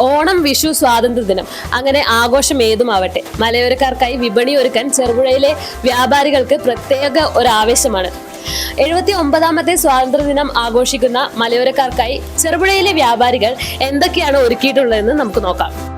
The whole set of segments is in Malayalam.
ഓണം വിഷു സ്വാതന്ത്ര്യദിനം അങ്ങനെ ആഘോഷം ഏതുമാവട്ടെ. മലയോരക്കാർക്കായി വിപണി ഒരുക്കാൻ ചെറുപുഴയിലെ വ്യാപാരികൾക്ക് പ്രത്യേക ഒരു ആവേശമാണ് എഴുപത്തി ഒമ്പതാമത്തെ സ്വാതന്ത്ര്യദിനം ആഘോഷിക്കുന്ന മലയോരക്കാർക്കായി ചെറുപുഴയിലെ വ്യാപാരികൾ എന്തൊക്കെയാണ് ഒരുക്കിയിട്ടുള്ളതെന്ന് നമുക്ക് നോക്കാം.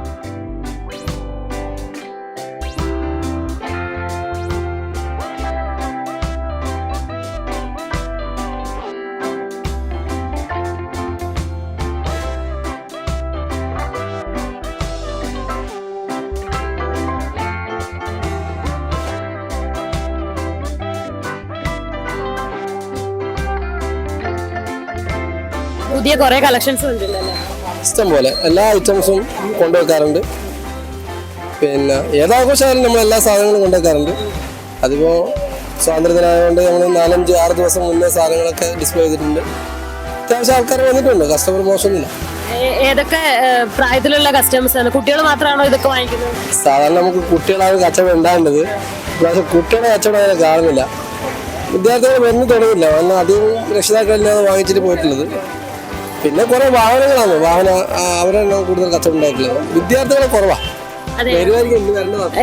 പുതിയ കുറെ കളക്ഷൻസ് ഇഷ്ടം പോലെ എല്ലാ ഐറ്റംസും കൊണ്ടുവെക്കാറുണ്ട്. പിന്നെ ഏതാഘോഷമായാലും നമ്മൾ എല്ലാ സാധനങ്ങളും കൊണ്ടുവെക്കാറുണ്ട്. അതിപ്പോൾ സ്വാതന്ത്ര്യദിനായതുകൊണ്ട് നമ്മൾ നാലഞ്ച് ആറ് ദിവസം മുന്നേ സാധനങ്ങളൊക്കെ ഡിസ്പ്ലേ ചെയ്തിട്ടുണ്ട്. അത്യാവശ്യം ആൾക്കാർ വന്നിട്ടുണ്ട്. കസ്റ്റമർ മോശമൊന്നുമില്ല ഏതൊക്കെ പ്രായത്തിലുള്ള കസ്റ്റമേഴ്സ് ആണ്? കുട്ടികൾ മാത്രമാണോ ഇതൊക്കെ വാങ്ങിക്കുന്നത്? സാധാരണ നമുക്ക് കുട്ടികളാണ് കച്ചവടം ഉണ്ടാകേണ്ടത് പക്ഷേ കുട്ടികളുടെ കച്ചവടം അങ്ങനെ കാണുന്നില്ല. വിദ്യാർത്ഥികൾ വന്നു തുടങ്ങില്ല വന്ന് അധികം രക്ഷിതാക്കളില്ലാതെ വാങ്ങിച്ചിട്ട് പോയിട്ടുള്ളത്. പിന്നെ കുറെ വാഹനങ്ങളാണ്. വാഹന അവരെല്ലാം കൂടുതൽ കച്ചവടം ഉണ്ടായിട്ടുള്ളത് വിദ്യാർത്ഥികളെ കുറവാ.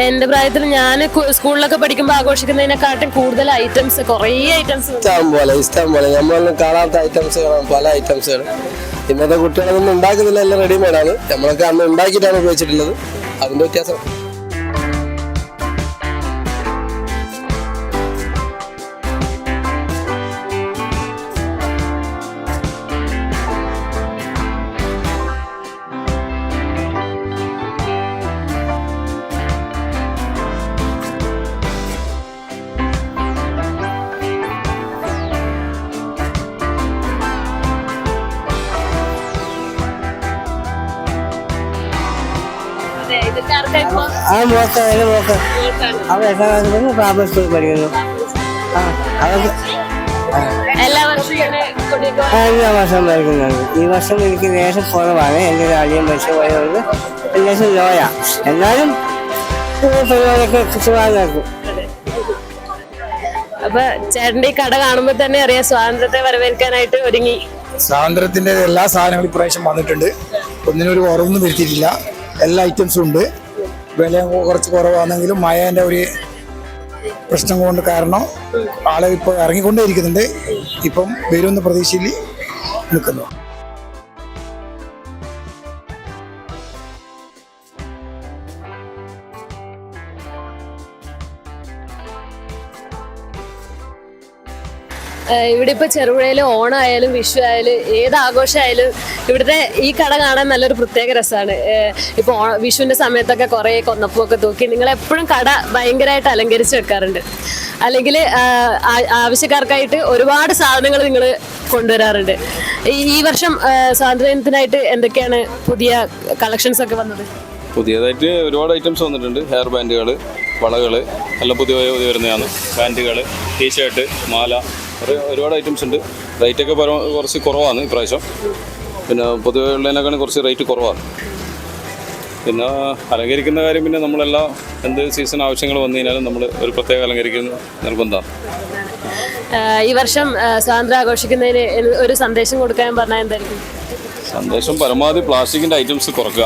എന്റെ പ്രായത്തിൽ ഞാൻ സ്കൂളിലൊക്കെ പഠിക്കുമ്പോൾ ആഘോഷിക്കുന്നതിനെക്കാട്ടും കൂടുതൽ ഐറ്റംസ് കുറേ ഐറ്റംസ് ഇഷ്ടം പോലെ ഇഷ്ടം പോലെ. നമ്മളൊന്നും കാണാത്ത ഐറ്റംസ് കാണാം പല ഐറ്റംസുകൾ ഇന്നത്തെ കുട്ടികളൊന്നും ഉണ്ടാക്കുന്നില്ല എല്ലാം റെഡിമെയ്ഡാണ് നമ്മളൊക്കെ അന്ന് ഉണ്ടാക്കിയിട്ടാണ് ഉപയോഗിച്ചിട്ടുള്ളത്. അതിന്റെ വ്യത്യാസം. ആ മോക്ക അതിന് മോക്ക അവൻ എട്ടാം ക്ലാസ്സിൽ നിന്ന് പ്രാഥമിക സ്കൂളിൽ പഠിക്കുന്നു. ആ അവർക്ക് എല്ലാ വർഷവും പഠിക്കുന്നുണ്ട്. ഈ വർഷം എനിക്ക് ലേശം കുറവാണ്. എന്റെ ഒരു അളിയൻ മരിച്ചു പോയതുകൊണ്ട് ലേശം ലോയാ എന്നാലും പരിപാടിയൊക്കെ സുഖമാക്കും അപ്പൊ ചേട്ടന്റെ ഈ കട കാണുമ്പോ തന്നെ അറിയാം സ്വാതന്ത്ര്യത്തെ വരവേൽക്കാനായിട്ട് ഒരുങ്ങി. സ്വാതന്ത്ര്യത്തിന്റെ എല്ലാ സാധനങ്ങളും ഇപ്രാവശ്യം വന്നിട്ടുണ്ട്. ഒന്നിനൊരു ഒരു കുറവൊന്നും വരുത്തിയിട്ടില്ല. എല്ലാ ഐറ്റംസും ഉണ്ട്. വില കുറച്ച് കുറവാണെങ്കിലും മഴേന്റെ ഒരു പ്രശ്നം കൊണ്ട് കാരണം ആളെ ഇപ്പോൾ ഇറങ്ങിക്കൊണ്ടേ ഇരിക്കുന്നുണ്ട് ഇപ്പം വരുമെന്ന പ്രതീക്ഷയിൽ നിൽക്കുന്നു. ഇവിടെ ഇപ്പൊ ചെറുപുഴയിൽ ഓണം ആയാലും വിഷു ആയാലും ഏത് ആഘോഷമായാലും ഇവിടുത്തെ ഈ കട കാണാൻ നല്ലൊരു പ്രത്യേക രസമാണ്. ഇപ്പൊ വിഷുവിന്റെ സമയത്തൊക്കെ കുറെ കൊന്നപ്പൂക്കെ തൂക്കി നിങ്ങൾ എപ്പോഴും കട ഭയങ്കരമായിട്ട് അലങ്കരിച്ച് വെക്കാറുണ്ട്. അല്ലെങ്കിൽ ആവശ്യക്കാർക്കായിട്ട് ഒരുപാട് സാധനങ്ങൾ നിങ്ങൾ കൊണ്ടുവരാറുണ്ട്. ഈ- വർഷം സ്വാതന്ത്ര്യദിനത്തിനായിട്ട് എന്തൊക്കെയാണ് പുതിയ കളക്ഷൻസ് ഒക്കെ വന്നത്? പുതിയതായിട്ട് ഒരുപാട് ഐറ്റംസ് വന്നിട്ടുണ്ട്. ഹെയർ ബാൻഡുകൾ വളകൾ എല്ലാം പുതിയ പുതിയ വരുന്നതാണ്. ബാൻഡുകൾ ടീഷർട്ട് മാല ഒരുപാട് ഐറ്റംസ് ഉണ്ട്. റേറ്റൊക്കെ ഒക്കെ കുറച്ച് കുറവാണ് ഇപ്രാവശ്യം പിന്നെ പൊതുവെ ഉള്ളതിനേക്കാളും കുറച്ച് റേറ്റ് കുറവാണ്. പിന്നെ അലങ്കരിക്കുന്ന കാര്യം പിന്നെ നമ്മളെല്ലാം എന്ത് സീസൺ ആവശ്യങ്ങൾ വന്നു കഴിഞ്ഞാലും നമ്മൾ ഒരു പ്രത്യേക അലങ്കരിക്കുന്ന നിർബന്ധമാണ് ഈ വർഷം സ്വാതന്ത്ര്യം ആഘോഷിക്കുന്നതിന് ഒരു സന്ദേശം കൊടുക്കാൻ പറഞ്ഞാൽ എന്തായിരിക്കും? സന്ദേശം പരമാവധി പ്ലാസ്റ്റിക്കിന്റെ ഐറ്റംസ് കുറക്കുക.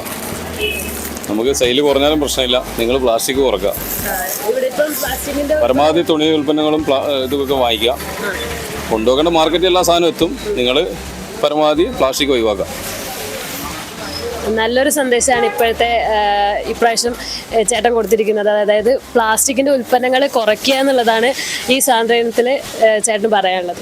നമുക്ക് സെയിൽ കുറഞ്ഞാലും പ്രശ്നമില്ല. നിങ്ങൾ പ്ലാസ്റ്റിക് കുറക്കുക. പരമാവധി തുണി ഉൽപ്പന്നങ്ങളും ഇതൊക്കെ വാങ്ങിക്കുക. കൊണ്ടുപോകേണ്ട മാർക്കറ്റിൽ എല്ലാ സാധനവും എത്തും. നിങ്ങൾ പരമാവധി പ്ലാസ്റ്റിക് ഒഴിവാക്കുക. നല്ലൊരു സന്ദേശമാണ് ഇപ്പോഴത്തെ ഇപ്രാവശ്യം ചേട്ടൻ കൊടുത്തിരിക്കുന്നത്. അതായത് പ്ലാസ്റ്റിക്കിന്റെ ഉൽപ്പന്നങ്ങൾ കുറയ്ക്കുക എന്നുള്ളതാണ് ഈ സാന്ദ്രയത്തിൽ ചേട്ടൻ പറയാനുള്ളത്.